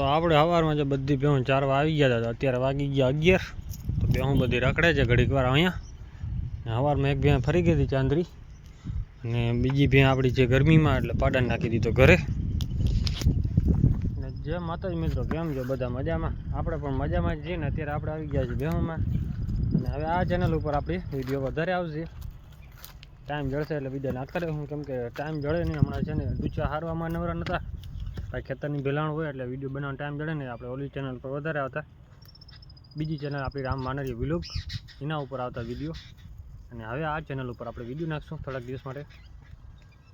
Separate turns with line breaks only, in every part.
તો આપણે સવારમાં જે બધી ભેહું ચારવા આવી ગયા હતા અત્યારે વાગી ગયા અગિયાર. તો ભેહું બધી રખડે છે ઘડીક વાર અહીંયા. સવારમાં એક ભેં ફરી ગઈ હતી ચાંદરી. અને બીજી ભેં આપણી છે ગરમીમાં, એટલે પાડાને નાખી દીધો ઘરે. ને જે માતાજી મિત્રો, કેમ છો? બધા મજામાં? આપણે પણ મજામાં જ ને, અત્યારે આપણે આવી ગયા છીએ ભેહુંમાં. અને હવે આ ચેનલ ઉપર આપણી વીડિયો વધારે આવશે. ટાઈમ જળશે એટલે વીડિયો ના કરે. હું કેમ કે ટાઈમ જળે નહીં, હમણાં છે ને ડૂચા હારવામાં નવરા નહોતા કાંઈ ખેતરની ભેલાણ હોય એટલે વીડિયો બનાવવાનો ટાઈમ જડે ને આપણે ઓલી ચેનલ પર વધારે આવતા. બીજી ચેનલ આપણી રામ માનરી વિલોક એના ઉપર આવતા વીડિયો અને હવે આ ચેનલ ઉપર આપણે વીડિયો નાખશું થોડાક દિવસ માટે.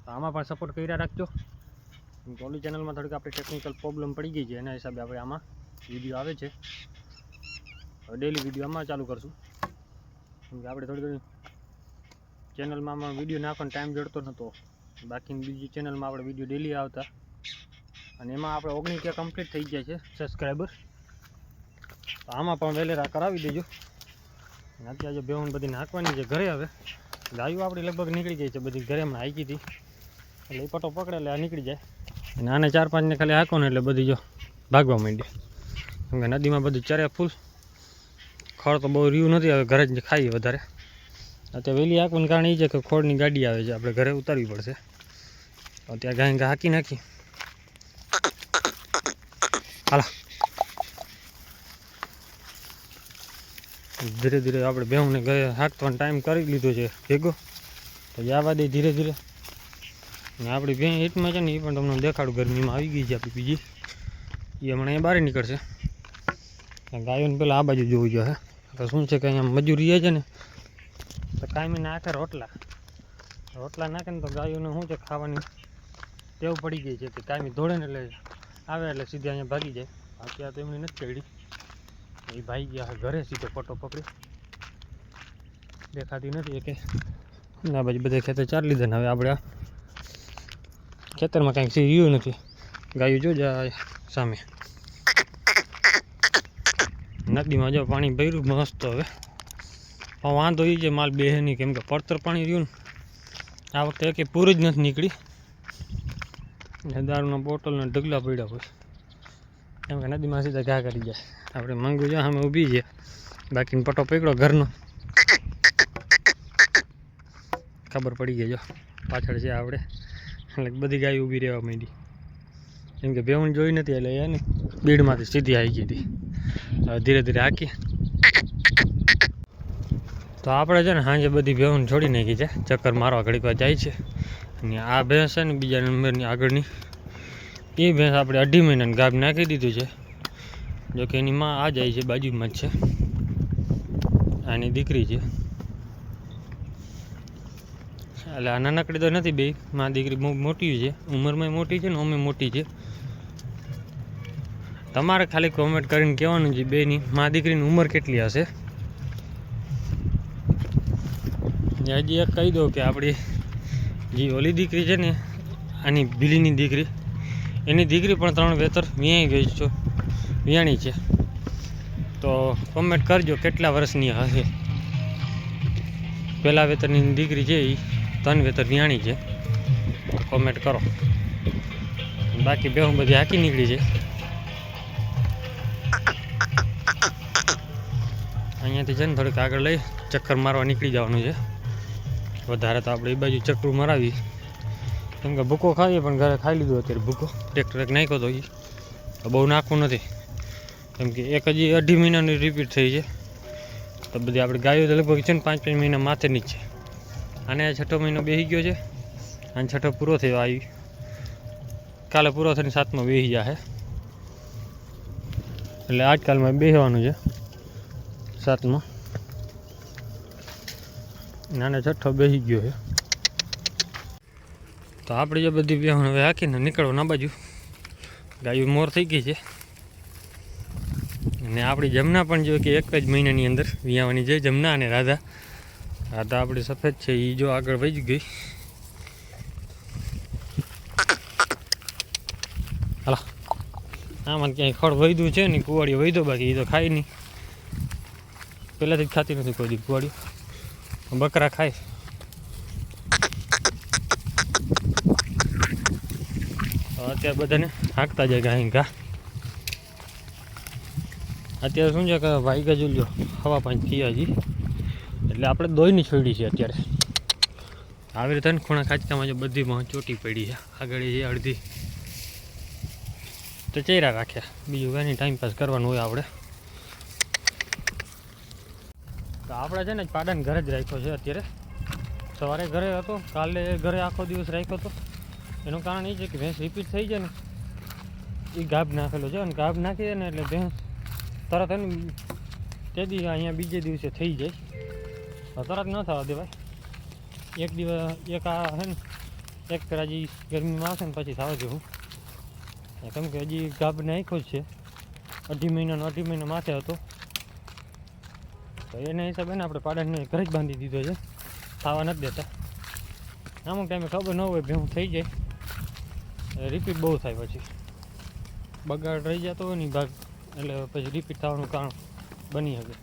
તો આમાં પણ સપોર્ટ કર્યા રાખજો. ઓલી ચેનલમાં થોડીક આપણી ટેકનિકલ પ્રોબ્લેમ પડી ગઈ છે, એના હિસાબે આપણે આમાં વીડિયો આવે છે. હવે ડેલી વીડિયો આમાં ચાલુ કરશું. કેમ કે આપણે થોડી ઘણી ચેનલમાં આમાં વીડિયો નાખવાનો ટાઈમ જડતો નહોતો બાકી બીજી ચેનલમાં આપણે વીડિયો ડેલી આવતા. અને એમાં આપણે ઓગણીસ કે કમ્પ્લીટ થઈ ગયા છે સબસ્ક્રાઈબર આમાં પણ વહેલેરા કરાવી દેજો. અત્યારે જો બેહું બધી નાખવાની છે ઘરે હવે. ગાયું આપણી લગભગ નીકળી ગઈ છે, બધી ઘરે હમણાં હાકી હતી. એટલે એ પટો પકડે એટલે આ નીકળી જાય. અને આને ચાર પાંચને ખાલી હાંકો ને એટલે બધી જો ભાગવા માંડી. કેમ કે નદીમાં બધું ચરે ફૂલ. ખડ તો બહુ રહ્યું નથી, હવે ઘરે જ ખાઈએ વધારે. અત્યારે વહેલી હાંકવાનું કારણ એ છે કે ખોળની ગાડી આવે છે, આપણે ઘરે ઉતારવી પડશે. ત્યાં ગાય હાંકી નાખી. હાલા. ધીરે ધીરે આપણે બેહુને ગયા હાંકવાનો ટાઈમ કરી લીધો છે ભેગો. તો જવા દે ધીરે ધીરે. ને આપણી ભેં હીટમાં છે ને એ પણ તમને દેખાડું, ગરમીમાં આવી ગઈ છે આપણી બીજી. એ હમણાં એ બહાર નીકળશે. ગાયોને પહેલાં આ બાજુ જોવું જોઈએ તો શું છે કે અહીંયા મજૂરી છે ને, તો કાંઈ નાખે રોટલા. રોટલા નાખે ને તો ગાયોને શું છે ખાવાની? ટેવ પડી ગઈ છે કે કાંઈ ધોળે ને એટલે આવે એટલે સીધા અહીંયા ભાગી જાય. અત્યારે તો એમની નથી ચડી. એ ભાઈ ગયા ઘરે સીધો પટો પકડી. દેખાતી નથી કે ના બાજુ બધા ખેતર ચાલી લીધા ને હવે આપણે આ ખેતરમાં કાંઈક રહ્યું નથી. ગાયું જો જાય સામે. નદીમાં જો પાણી ભર્યું મસ્ત હવે. વાંધો એ છે માલ બેહે કેમ કે પડતર પાણી રહ્યું ને. આ વખતે કે પૂર જ નથી નીકળી. દારૂના બોટલના ઢગલા પડ્યા હોય કેમ કે નદીમાં સીધા ઘા કરી જાય આપણે મંગુ જો અમે ઊભી છે. બાકીનો પટો પકડો ઘરનો. ખબર પડી ગઈ જો. પાછળ છે આપણે એટલે બધી ગાય ઊભી રહેવા માંડી. કેમ કે ભેવણ જોઈ નથી એટલે એને બીડમાંથી સીધી આવી ગઈ હતી. ધીરે ધીરે હાકી તો આપણે છે ને સાંજે બધી ભેવણ છોડી નાખી છે. ચક્કર મારવા ઘડીક જાય છે. અને આ ભેંસ છે ને બીજા નંબરની આગળની. એ ભેંસ આપણે અઢી મહિનાની ગાભ નાખી દીધું છે. જો કે એની માં આ જાય છે, બાજુમાં જ છે. આની દીકરી છે. એટલે આ નાનકડી તો નથી બે માં દીકરી બહુ મોટી છે. ઉંમરમાં મોટી છે ને અમે મોટી છે. તમારે ખાલી કોમેન્ટ કરીને કહેવાનું છે બેની મા દીકરીની ઉંમર કેટલી હશે? હજી એક કહી દઉં કે આપણી જે ઓલી દીકરી છે ને, આની બિલીની દીકરી, એની દીકરી પણ ત્રણ વેતર વ્યાણી ગઈ છો વ્યાણી છે. તો કોમેન્ટ કરજો કેટલા વર્ષની હશે. પહેલા વેતરની દીકરી છે એ ત્રણ વેતર વ્યાણી છે. કોમેન્ટ કરો. બાકી બે બધી હાકી નીકળી છે. અહીંયાથી છે ને થોડીક આગળ લઈ, ચક્કર મારવા નીકળી જવાનું છે. વધારે તો આપણે એ બાજુ ચક્કર મરાવી કેમ કે ભૂકો ખાઈએ, પણ ઘરે ખાઈ લીધું અત્યારે ભૂકો. ટ્રેક્ટર એક નાખ્યો તો એ તો બહુ નાખવું નથી. કેમ કે એક હજી અઢી મહિનાની રિપીટ થઈ છે. તો બધી આપણે ગાયો તો લગભગ છે ને પાંચ પાંચ મહિના માથેની જ છે. આને છઠ્ઠો મહિનો બેસી ગયો છે. અને છઠ્ઠો પૂરો થયો આવી. કાલે પૂરો થઈને સાતમો બેસી જશે એટલે આજકાલમાં બેસવાનું છે. સાતમો. નાને છઠ્ઠો બેસી ગયો છે. તો આપણે જે બધી બેહણ હવે હાકીને નીકળો ના બાજુ. ગાયું મોર થઈ ગઈ છે. અને આપણી જમના પણ જો કે એક જ મહિનાની અંદર વિયાવાની જે જમના અને રાધા. રાધા આપણી સફેદ છે એ જો આગળ વહી ગઈ. હાલો. આમાં ક્યાંય ખડ વૈધું છે ને કુવાડીઓ વૈધો બાકી એ તો ખાય નહીં. પહેલાંથી જ ખાતી નથી કોઈ દી કુવાડીઓ. બકરા ખાય. અત્યારે બધાને હાંકતા જાય ગાય ઘા. અત્યારે શું છે કે ભાઈ ગજુ લ્યો હવા પાંચ થયા હજી એટલે આપણે દોઈની છોડી છે અત્યારે. આવી રીતે ખૂણા ખાંચકામાં જો બધી માં ચોટી પડી છે. આગળ એ અડધી. તો ચહેરા રાખ્યા. બીજું કાંઈ નહીં ટાઈમ પાસ કરવાનું હોય આપણે તો આપણે છે ને પાડાને ઘરે જ રાખ્યો છે અત્યારે. સવારે ઘરે હતો, કાલે ઘરે આખો દિવસ રાખ્યો હતો એનું કારણ એ છે કે ભેંસ રિપીટ થઈ જાય ને, એ ગાભ નાખેલો છે. અને ગાભ નાખી જાય ને એટલે ભેંસ તરત એને તે દી અહીંયા બીજે દિવસે થઈ જાય. તરત ન થવા દેવાય. એક દિવસ, એક આ છે ને, એક રાજી ગરમીમાં આવશે ને પછી થવા જેવું કેમ કે હજી ગાભ નાખ્યો જ છે. અઢી મહિનાનો, અઢી મહિના માથે હતો. તો એના હિસાબે ને આપણે પાડાને ઘરે જ બાંધી દીધો છે. ખાવા નથી દેતા. અમુક ટાઈમે ખબર ન હોય ભેહું થઈ જાય. રિપીટ બહુ થાય પછી. બગાડ રહી જતો હોય ને ભાગ, એટલે પછી રિપીટ થવાનું કારણ બની શકે.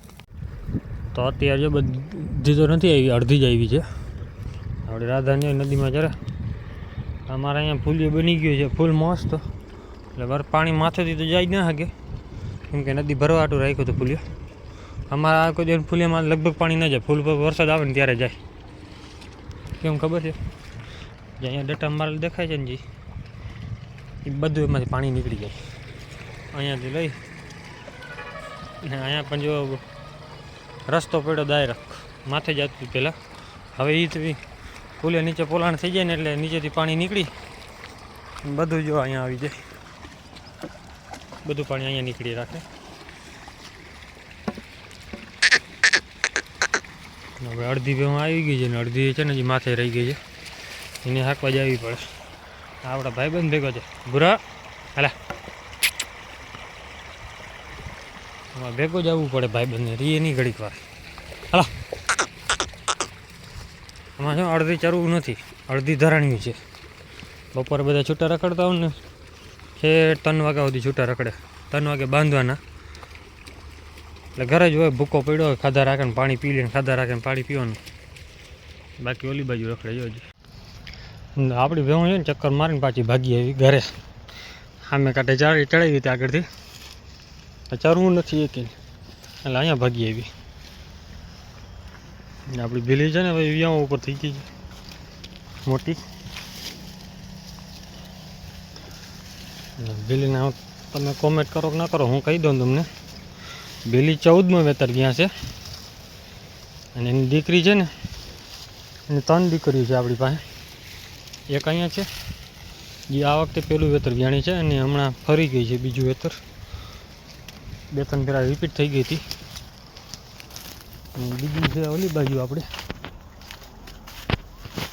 તો અત્યારે જો બધી તો નથી આવી, અડધી જ આવી છે. આપણે રાધાની નદીમાં જરા. અમારે અહીંયા ફૂલિયો બની ગયું છે, ફૂલ મસ્ત. એટલે બરફ પાણી માથેથી તો જાય જ ના શકે. કેમ કે નદી ભરવાટું રાખ્યું હતું ફૂલિયો. અમારા આ કોઈ દિવસ ફૂલિયામાં લગભગ પાણી ન જાય. ફૂલ વરસાદ આવે ને ત્યારે જાય. કેમ ખબર છે? જે અહીંયા ડટા માલ દેખાય છે ને જી, એ બધું એમાંથી પાણી નીકળી જાય. અહીંયાથી લઈ, ને અહીંયા પણ જો રસ્તો પડ્યો ડાયરેક્ટ માથે જતું પહેલાં હવે એ ફૂલે નીચે પોલાણ થઈ જાય ને એટલે નીચેથી પાણી નીકળી બધું જો અહીંયા આવી જાય. બધું પાણી અહીંયા નીકળી રાખે. હવે અડધી ભેમાં આવી ગઈ છે ને અડધી છે ને જે માથે રહી ગઈ છે. એને હાંકવા જ પડે. આપણા ભાઈબંધ ભેગો છે. ભૂરા, હાલા. આમાં ભેગો જ આવવું પડે ભાઈબંધને. રીએ નહીં ઘડીક વાર. હાલા. આમાં શું અડધી ચરવું નથી. અડધી ધરાણ્યું છે. બપોરે બધા છૂટા રખડતા હોય ને છે ત્રણ વાગ્યા સુધી છૂટા રખડે. ત્રણ વાગે બાંધવાના. એટલે ઘરે જ હોય, ભૂકો પડ્યો હોય, ખાધા રાખે ને પાણી પી લે ખાધા રાખે ને પાણી પીવાનું બાકી ઓલી બાજુ રખડે જોજો આપણી ભેવું છે ને, ચક્કર મારીને પાછી ભાગી આવી ઘરે. સામે કાંઠે ચાળી ચડાવી હતી આગળથી. ચરવું નથી એક એટલે અહીંયા ભાગી આવી. આપણી ભીલી છે ને વિયાઓ ઉપર થઈ ગઈ મોટી. ભીલીને તમે કોમેન્ટ કરો કે ના કરો, હું કહી દઉં તમને. ભીલી ચૌદમાં વેતર ગયા છે. અને એની દીકરી છે ને, એની ત્રણ દીકરીઓ છે આપણી પાસે. એક અહીંયા છે જે આ વખતે પેલું વેતર વ્યાણી છે અને હમણાં ફરી ગઈ છે બીજું વેતર. બે ત્રણ ફેરા રિપીટ થઈ ગઈ હતી. અને બીજી છે ઓલી બાજુ આપણે.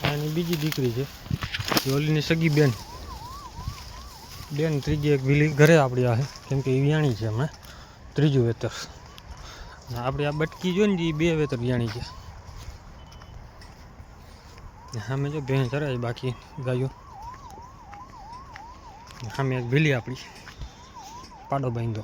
આની બીજી દીકરી છે, એ ઓલીની સગી બેન. બેન ત્રીજી એક વીલી ઘરે આપણી આ કેમ કે એ વ્યાણી છે હમણાં. ત્રીજું વેતર. આપણે આ બટકી જોઈએ ને એ બે વેતર જાણી છે સામે જો ભેણ ચરાય બાકી ગાયો. સામે એક ભીલી આપણી પાડો બાંધો.